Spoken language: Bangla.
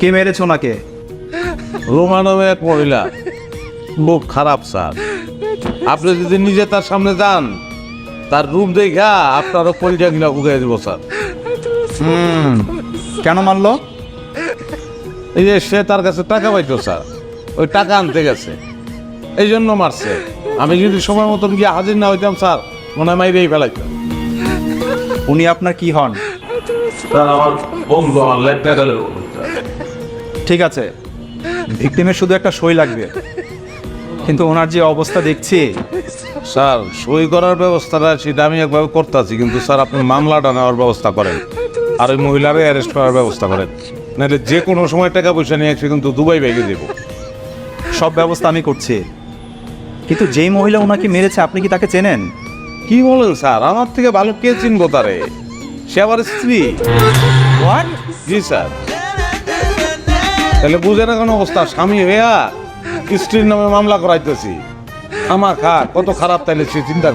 কে মেরেছে ওনাকে? রোমা নামে এক মহিলা। খারাপ স্যার। আপনি যদি নিজে তার সামনে যান তার রূপ দেখা আপনারও পরিচয় কিনা উগাই দেবো স্যার। কেন মারলো? এই যে সে তার কাছে টাকা পাইতো স্যার। ওই টাকা আনতে গেছে। এই জন্য মারছে। আমি যদি সময় মতন গিয়ে হাজির না হইতাম স্যার মনে হয় মাইরেই ফেলাইতাম। উনি আপনার কি হন? স্যার আমার বন্ধু আমার লেফটেন্যান্টের ঠিক আছে। ভিকটিমের শুধু একটা সই লাগবে। কিন্তু ওনার যে অবস্থা দেখছি। স্যার সই করার ব্যবস্থাটা সেটা আমি একভাবে করতেছি কিন্তু স্যার আপনি মামলাটা নেওয়ার ব্যবস্থা করেন। আর ওই মহিলারে অ্যারেস্ট করার ব্যবস্থা করেন। নাহলে যে কোনো সময় টাকা পয়সা নিয়ে এসে কিন্তু দুবাই ভেঙে দেবো। সব ব্যবস্থা আমি করছি। কিন্তু যেই মহিলা ওনাকে মেরেছে আপনি কি তাকে চেনেন? কি বলেন স্যার? আমার থেকে ভালো কে চিনবো তারে? সে স্ত্রী? স্ত্রী জি, স্যার। তাহলে বুঝে না কোনো অবস্থা? স্বামী হইয়া স্ত্রীর নামে মামলা করাইতেছি। আমার খা কত খারাপ তাইলে সে চিন্তা